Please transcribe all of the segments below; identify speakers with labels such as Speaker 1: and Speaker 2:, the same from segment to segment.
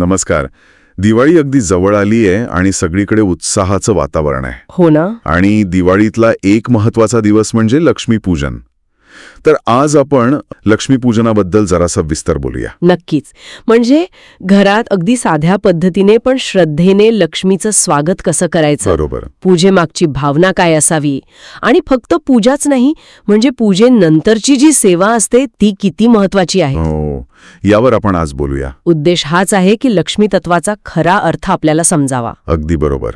Speaker 1: नमस्कार. दिवाळी अगदी जवळ आली आहे आणि सगळीकडे उत्साहाचं वातावरण आहे.
Speaker 2: हो ना?
Speaker 1: आणि दिवाळीतला एक महत्त्वाचा दिवस म्हणजे लक्ष्मीपूजन. तर आज आपण लक्ष्मीपूजनाबद्दल जरासा विस्तार बोलूया.
Speaker 2: नक्कीच. म्हणजे घरात अगदी साध्या पद्धतीने पण श्रद्धेने लक्ष्मीचं स्वागत कसं करायचं?
Speaker 1: बरोबर.
Speaker 2: पूजेमागची भावना काय असावी? आणि फक्त पूजाच नाही म्हणजे पूजेनंतरची जी सेवा असते ती किती महत्वाची आहे?
Speaker 1: हो. यावर आपण आज बोलूया.
Speaker 2: उद्देश हाच आहे की लक्ष्मी तत्वाचा खरा अर्थ आपल्याला समजावा.
Speaker 1: अगदी बरोबर.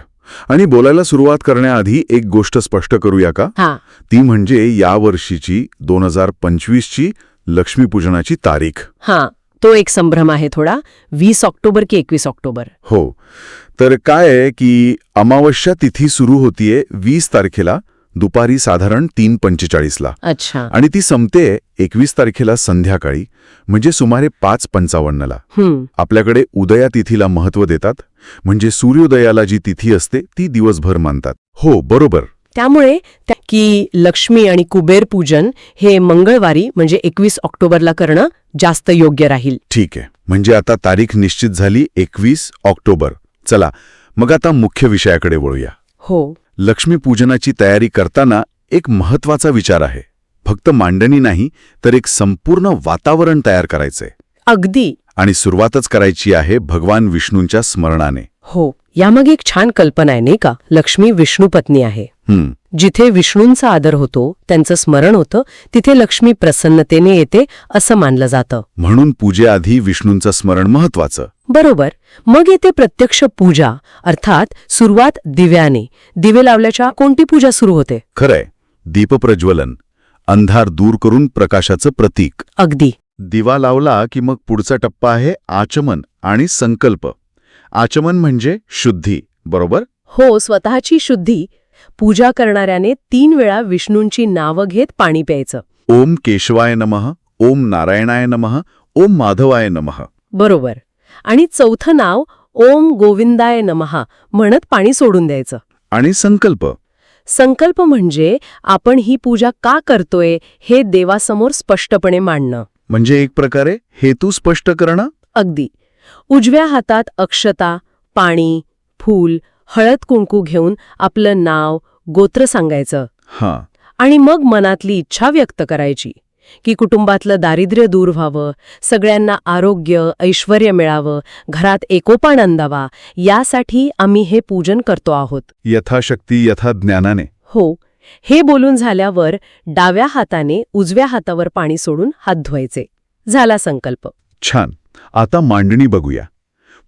Speaker 1: आणि बोलायला सुरुवात करण्याआधी एक गोष्ट स्पष्ट करूया का? ती म्हणजे या वर्षीची दोन हजार पंचवीसची लक्ष्मीपूजनाची तारीख.
Speaker 2: हा तो एक संभ्रम आहे थोडा. वीस ऑक्टोबर की एकवीस ऑक्टोबर?
Speaker 1: हो. तर काय आहे की अमावस्या तिथी सुरू होतीये वीस तारखेला दुपारी साधारण तीन पंचेचाळीसला.
Speaker 2: अच्छा.
Speaker 1: आणि ती संपते एकवीस तारखेला संध्याकाळी म्हणजे सुमारे पाच पंचावन्नला. आपल्याकडे उदया तिथीला महत्त्व देतात म्हणजे सूर्योदयाला जी तिथी असते ती दिवसभर मानतात. हो बरोबर.
Speaker 2: त्यामुळे त्या- की लक्ष्मी आणि कुबेर पूजन हे मंगळवारी म्हणजे एकवीस ऑक्टोबरला करणं जास्त योग्य राहील.
Speaker 1: ठीक आहे. म्हणजे आता तारीख निश्चित झाली एकवीस ऑक्टोबर. चला मग आता मुख्य विषयाकडे वळूया.
Speaker 2: हो.
Speaker 1: लक्ष्मीपूजनाची तयारी करताना एक महत्त्वाचा विचार आहे. फक्त मांडणी नाही तर एक संपूर्ण वातावरण तयार करायचंय.
Speaker 2: अगदी.
Speaker 1: आणि सुरुवातच करायची आहे भगवान विष्णूंच्या स्मरणाने.
Speaker 2: हो यामागे एक छान कल्पना आहे नाही का? लक्ष्मी विष्णू पत्नी आहे. जिथे विष्णूंचा आदर होतो त्यांचं स्मरण होतं तिथे लक्ष्मी प्रसन्नतेने येते असं मानलं जातं.
Speaker 1: म्हणून पूजेआधी विष्णूंचं स्मरण महत्वाचं
Speaker 2: बरोबर. मग येते प्रत्यक्ष पूजा अर्थात सुरुवात दिव्याने. दिवे लावल्याच्या कोणती पूजा सुरू होते?
Speaker 1: खरंय. दीपप्रज्वलन. अंधार दूर करून प्रकाशाचं प्रतीक.
Speaker 2: अगदी.
Speaker 1: दिवा लावला की मग पुढचा टप्पा आहे आचमन आणि संकल्प. आचमन म्हणजे शुद्धी बरोबर?
Speaker 2: हो स्वतःची शुद्धी. पूजा करणाऱ्याने तीन वेळा विष्णूंची नावं घेत पाणी प्यायचं.
Speaker 1: ओम केशवाय नमः ओम नारायणाय नमः ओम माधवाय नमः.
Speaker 2: बरोबर. आणि चौथं नाव ओम गोविंदाय नमहा म्हणत पाणी सोडून द्यायचं.
Speaker 1: आणि संकल्प?
Speaker 2: संकल्प म्हणजे आपण ही पूजा का करतोय हे देवासमोर स्पष्टपणे मांडणं.
Speaker 1: म्हणजे एक प्रकारे हेतू स्पष्ट करणं?
Speaker 2: अगदी. उजव्या हातात अक्षता पाणी फूल हळद कुंकू घेऊन आपलं नाव गोत्र सांगायचं.
Speaker 1: हां.
Speaker 2: आणि मग मनातली इच्छा व्यक्त करायची की कुटुंबातलं दारिद्र्य दूर व्हावं सगळ्यांना आरोग्य ऐश्वर मिळावं घरात एकोपा नंदावा यासाठी आम्ही हे पूजन करतो आहोत.
Speaker 1: यथाशक्ती यथा ज्ञानाने.
Speaker 2: हो. हे बोलून झाल्यावर डाव्या हाताने उजव्या हातावर पाणी सोडून हात धुवायचे. झाला संकल्प.
Speaker 1: छान. आता मांडणी बघूया.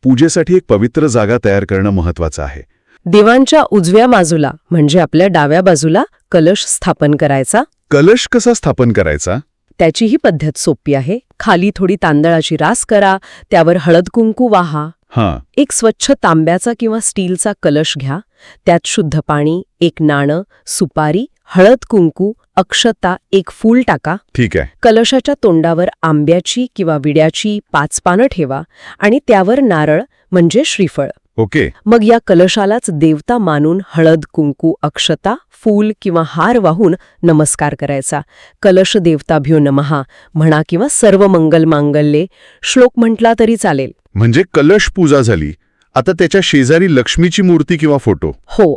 Speaker 1: पूजेसाठी एक पवित्र जागा तयार करणं महत्वाचं आहे.
Speaker 2: देवांच्या उजव्या बाजूला म्हणजे आपल्या डाव्या बाजूला कलश स्थापन करायचा.
Speaker 1: कलश कसा स्थापन करायचा?
Speaker 2: त्याचीही पद्धत सोपी आहे. खाली थोडी तांदळाची रास करा त्यावर हळद कुंकू वाहा.
Speaker 1: हां.
Speaker 2: एक स्वच्छ तांब्याचा किंवा स्टीलचा कलश घ्या. त्यात शुद्ध पाणी एक नाणं सुपारी हळद कुंकू अक्षता एक फूल टाका.
Speaker 1: ठीक आहे.
Speaker 2: कलशाच्या तोंडावर आंब्याची किंवा विड्याची पाच पानं ठेवा आणि त्यावर नारळ म्हणजे श्रीफळ.
Speaker 1: ओके.
Speaker 2: मग या कलशालाच देवता मानून हळद कुंकू अक्षता फूल किंवा हार वाहून नमस्कार करायचा. कलश देवताभ्यो नमहा म्हणा किंवा सर्व मंगल मांगल्ये श्लोक म्हटला तरी चालेल.
Speaker 1: म्हणजे कलश पूजा झाली. आता त्याच्या शेजारी लक्ष्मीची मूर्ती किंवा फोटो.
Speaker 2: हो.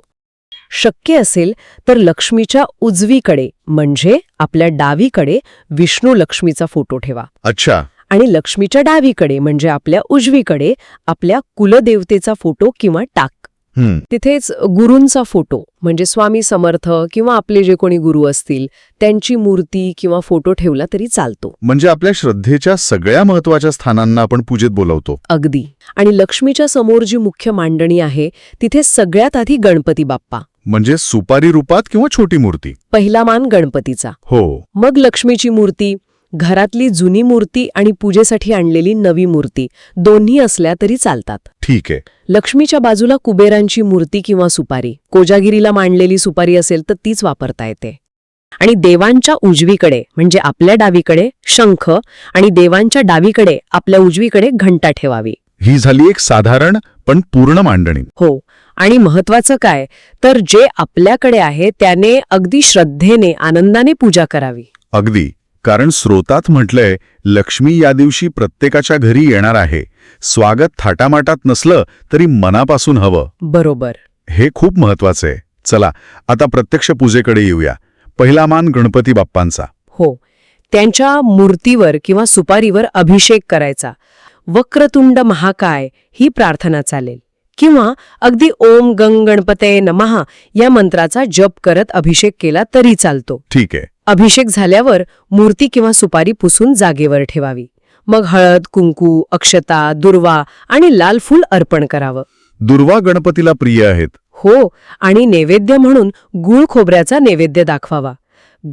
Speaker 2: शक्य असेल तर लक्ष्मीच्या उजवीकडे म्हणजे आपल्या डावीकडे विष्णू लक्ष्मीचा फोटो ठेवा.
Speaker 1: अच्छा.
Speaker 2: आणि लक्ष्मीच्या डावीकडे म्हणजे आपल्या उजवीकडे आपल्या कुलदेवतेचा फोटो किंवा टाक. तिथेच गुरूंचा फोटो म्हणजे स्वामी समर्थ किंवा आपले जे कोणी गुरु असतील त्यांची मूर्ती किंवा फोटो ठेवला तरी चालतो.
Speaker 1: म्हणजे आपल्या श्रद्धेच्या सगळ्या महत्त्वाच्या स्थानांना आपण पूजेत बोलवतो.
Speaker 2: अगदी. आणि लक्ष्मीच्या समोर जी मुख्य मांडणी आहे तिथे सगळ्यात आधी गणपती बाप्पा.
Speaker 1: म्हणजे सुपारी रूपात किंवा छोटी मूर्ती?
Speaker 2: पहिला मान गणपतीचा.
Speaker 1: हो.
Speaker 2: मग लक्ष्मीची मूर्ती घरातली जुनी मूर्ती आणि पूजेसाठी आणलेली नवी मूर्ती. दोन्ही असल्या तरी चालतात.
Speaker 1: ठीक आहे.
Speaker 2: लक्ष्मीच्या बाजूला कुबेरांची मूर्ती किंवा सुपारी. कोजागिरीला मांडलेली सुपारी असेल तर तीच वापरता येते. आणि देवांच्या उजवीकडे म्हणजे आपल्या डावीकडे शंख आणि देवांच्या डावीकडे आपल्या उजवीकडे घंटा ठेवावी.
Speaker 1: ही झाली एक साधारण पण पूर्ण मांडणी.
Speaker 2: हो. आणि महत्वाचं काय? तर जे आपल्याकडे आहे त्याने अगदी श्रद्धेने आनंदाने पूजा करावी.
Speaker 1: अगदी. कारण स्रोतात म्हटलंय लक्ष्मी या दिवशी प्रत्येकाच्या घरी येणार आहे. स्वागत थाटामाटात नसलं तरी मनापासून हवं.
Speaker 2: बरोबर.
Speaker 1: हे खूप महत्वाचं आहे चला आता प्रत्यक्ष पूजेकडे येऊया. पहिला मान गणपती बाप्पांचा.
Speaker 2: हो. त्यांच्या मूर्तीवर किंवा सुपारीवर अभिषेक करायचा. वक्रतुंड महाकाय ही प्रार्थना चालेल. किंवा अगदी ओम गंग गणपते नमहा या मंत्राचा जप करत अभिषेक केला तरी चालतो.
Speaker 1: ठीक आहे.
Speaker 2: अभिषेक झाल्यावर मूर्ती किंवा सुपारी पुसून जागेवर ठेवावी. मग हळद कुंकू अक्षता दुर्वा आणि लाल फूल अर्पण करावं.
Speaker 1: दुर्वा गणपतीला प्रिय आहेत.
Speaker 2: हो आणि नैवेद्य म्हणून गुळ खोबऱ्याचा नैवेद्य दाखवावा.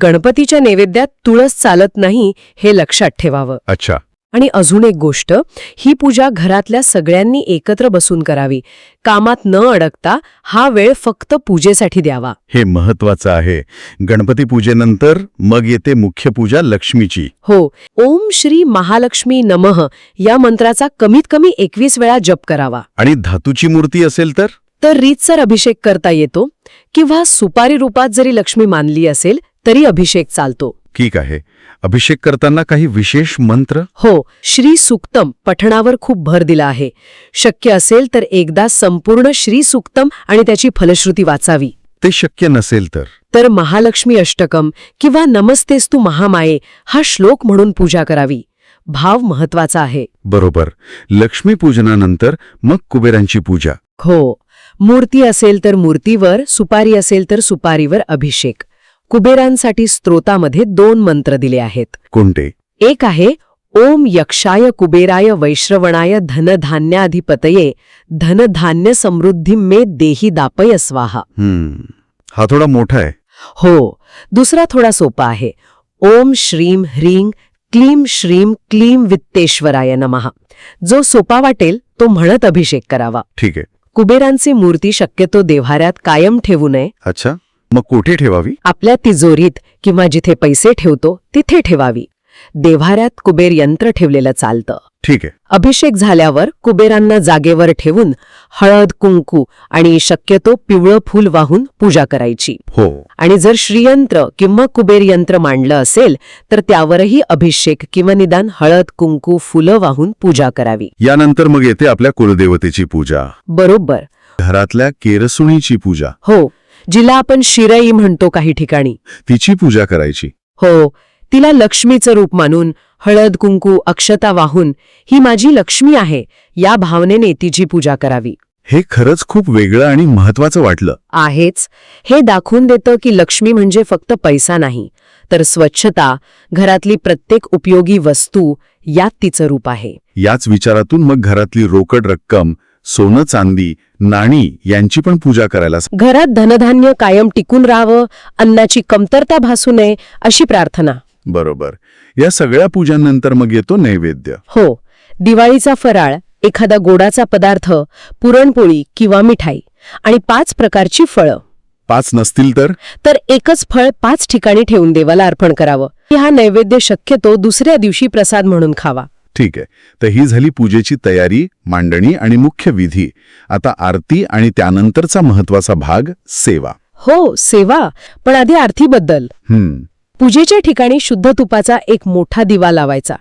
Speaker 2: गणपतीच्या नैवेद्यात तुळस चालत नाही हे लक्षात ठेवावं.
Speaker 1: अच्छा.
Speaker 2: आणि अजून एक गोष्ट ही पूजा घरातल्या सगळ्यांनी एकत्र बसून करावी. कामात न अडकता हा वेळ फक्त पूजेसाठी द्यावा.
Speaker 1: हे महत्वाचं आहे. गणपती पूजेनंतर मग येते मुख्य पूजा लक्ष्मीची.
Speaker 2: हो ओम श्री महालक्ष्मी नमः या मंत्राचा कमीत कमी एकवीस वेळा जप करावा.
Speaker 1: आणि धातूची मूर्ती असेल तर?
Speaker 2: तर रीतसर अभिषेक करता येतो किंवा सुपारी रूपात जरी लक्ष्मी मानली असेल तरी अभिषेक चालतो.
Speaker 1: ठीक आहे. अभिषेक करताना काही विशेष मंत्र?
Speaker 2: हो श्री सुक्तम पठणावर खूप भर दिला आहे. शक्य असेल तर एकदा संपूर्ण श्री सुक्तम आणि त्याची फलश्रुती वाचावी.
Speaker 1: ते शक्य नसेल तर.
Speaker 2: तर महालक्ष्मी अष्टकम किंवा नमस्तेस्तू महामाये हा श्लोक म्हणून पूजा करावी. भाव महत्त्वाचा आहे.
Speaker 1: बरोबर. लक्ष्मीपूजनानंतर मग कुबेरांची पूजा.
Speaker 2: हो. मूर्ती असेल तर मूर्तीवर सुपारी असेल तर सुपारीवर अभिषेक. कुबेरांसाठी स्त्रोतामध्ये दोन मंत्र दिले आहेत.
Speaker 1: कोणते?
Speaker 2: एक आहे ओम यक्षाय कुबेराय वैश्रवणाय धनधान्याधिपतये धनधान्य समृद्धी मे देही दापय स्वाहा.
Speaker 1: हम्म. हा थोडा मोठा आहे.
Speaker 2: हो. दुसरा थोडा सोपा आहे. ओम श्रीम ह्रीं क्लीम श्रीम क्लीम वित्तेश्वराय नमः. जो सोपा वाटेल तो म्हणत अभिषेक करावा.
Speaker 1: ठीक आहे.
Speaker 2: कुबेरांची मूर्ती शक्यतो देव्हाऱ्यात कायम ठेवू नये.
Speaker 1: अच्छा. मग कुठे ठेवावी?
Speaker 2: आपल्या तिजोरीत किंवा जिथे पैसे ठेवतो तिथे ठेवावी. देव्हाऱ्यात कुबेर यंत्र ठेवलेलं चालतं.
Speaker 1: ठीक आहे.
Speaker 2: अभिषेक झाल्यावर कुबेरांना जागेवर ठेवून हळद कुंकू आणि शक्यतो पिवळं फूल वाहून पूजा करायची.
Speaker 1: हो.
Speaker 2: आणि जर श्रीयंत्र किंवा कुबेर यंत्र मांडलं असेल तर त्यावरही अभिषेक किंवा निदान हळद कुंकू फुलं वाहून पूजा करावी.
Speaker 1: यानंतर मग येते आपल्या कुलदेवतेची पूजा.
Speaker 2: बरोबर.
Speaker 1: घरातल्या केरसुणीची पूजा.
Speaker 2: हो. जिला आपण शिरई म्हणतो काही ठिकाणी.
Speaker 1: तिची पूजा करायची.
Speaker 2: हो तिला लक्ष्मीचं रूप मानून हळद कुंकू अक्षता वाहून ही माझी लक्ष्मी आहे या भावनेने तिची पूजा करावी.
Speaker 1: हे खरंच खूप वेगळं आणि महत्वाचं वाटलं.
Speaker 2: आहेच. हे दाखवून देतं की लक्ष्मी म्हणजे फक्त पैसा नाही तर स्वच्छता घरातली प्रत्येक उपयोगी वस्तू यात तिचं रूप आहे.
Speaker 1: याच विचारातून मग घरातली रोकड रक्कम सोनं चांदी नाणी यांची पण पूजा करायला
Speaker 2: घरात धनधान्य कायम टिकून राहावं अन्नाची कमतरता भासू नये अशी प्रार्थना.
Speaker 1: बरोबर. या सगळ्या पूजांनंतर मग येतो नैवेद्य.
Speaker 2: हो. दिवाळीचा फराळ एखादा गोडाचा पदार्थ पुरणपोळी किंवा मिठाई आणि पाच प्रकारची फळं.
Speaker 1: पाच नसतील तर?
Speaker 2: तर एकच फळ पाच ठिकाणी ठेवून देवाला अर्पण करावं. हा नैवेद्य शक्यतो दुसऱ्या दिवशी प्रसाद म्हणून खावा.
Speaker 1: ठीक आहे. तर ही झाली पूजेची तयारी मांडणी आणि मुख्य विधी. आता आरती आणि त्यानंतरचा महत्त्वाचा भाग सेवा.
Speaker 2: हो सेवा. पण आधी आरतीबद्दल.
Speaker 1: हम्म.
Speaker 2: पूजेच्या ठिकाणी शुद्ध तुपाचा एक मोठा दिवा लावायचा.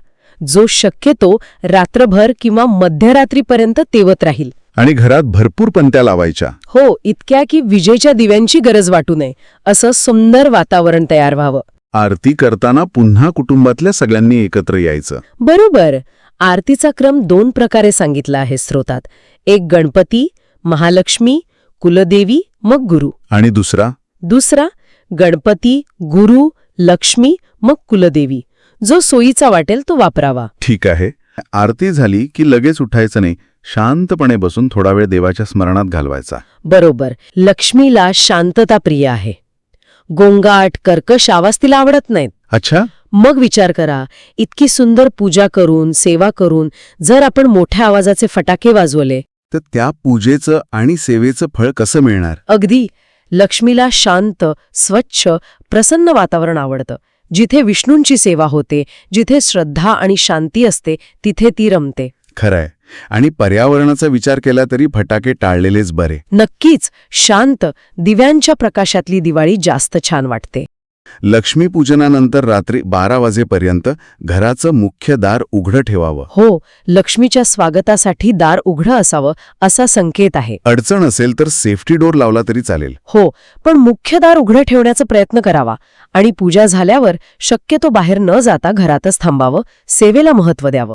Speaker 2: जो शक्यतो रात्रभर किंवा मध्यरात्रीपर्यंत तेवत राहील.
Speaker 1: आणि घरात भरपूर पंत्या लावायच्या.
Speaker 2: हो इतक्या की विजेच्या दिव्यांची गरज वाटू नये. असं सुंदर वातावरण तयार व्हावं.
Speaker 1: आरती करताना पुन्हा कुटुंबातल्या सगळ्यांनी एकत्र यायचं.
Speaker 2: बरोबर. आरतीचा क्रम दोन प्रकारे सांगितला आहे स्रोतात. एक गणपती महालक्ष्मी कुलदेवी मग गुरु.
Speaker 1: आणि दुसरा?
Speaker 2: दुसरा गणपती गुरु लक्ष्मी मग कुलदेवी. जो सोयीचा वाटेल तो वापरावा.
Speaker 1: ठीक आहे. आरती झाली की लगेच उठायचं नाही. शांतपणे बसून थोडा वेळ देवाच्या स्मरणात घालवायचा.
Speaker 2: बरोबर. लक्ष्मीला शांतता प्रिय आहे. गोंगाट कर्कश आवाज तिला आवडत नाहीत.
Speaker 1: अच्छा.
Speaker 2: मग विचार करा इतकी सुंदर पूजा करून सेवा करून जर आपण मोठ्या आवाजाचे फटाके वाजवले.
Speaker 1: तर त्या पूजेचं आणि सेवेचं फळ कसं मिळणार?
Speaker 2: अगदी लक्ष्मीला शांत स्वच्छ प्रसन्न वातावरण आवडतं. जिथे विष्णूंची सेवा होते जिथे श्रद्धा आणि शांती असते तिथे ती रमते.
Speaker 1: खरंय. आणि पर्यावरणाचा विचार केला तरी फटाके टाळलेलेच बरे.
Speaker 2: नक्कीच शांत दिव्यांच्या प्रकाशातली दिवाळी जास्त छान वाटते.
Speaker 1: लक्ष्मीपूजनानंतर रात्री बारा वाजेपर्यंत घराचं मुख्य दार उघडं ठेवावं.
Speaker 2: हो लक्ष्मीच्या स्वागतासाठी दार उघडं असावं असा संकेत आहे.
Speaker 1: अडचण असेल तर सेफ्टी डोर लावला तरी चालेल.
Speaker 2: हो पण मुख्य दार उघडं ठेवण्याचा प्रयत्न करावा आणि पूजा झाल्यावर शक्यतो बाहेर न जाता घरातच थांबावं सेवेला महत्त्व द्यावं.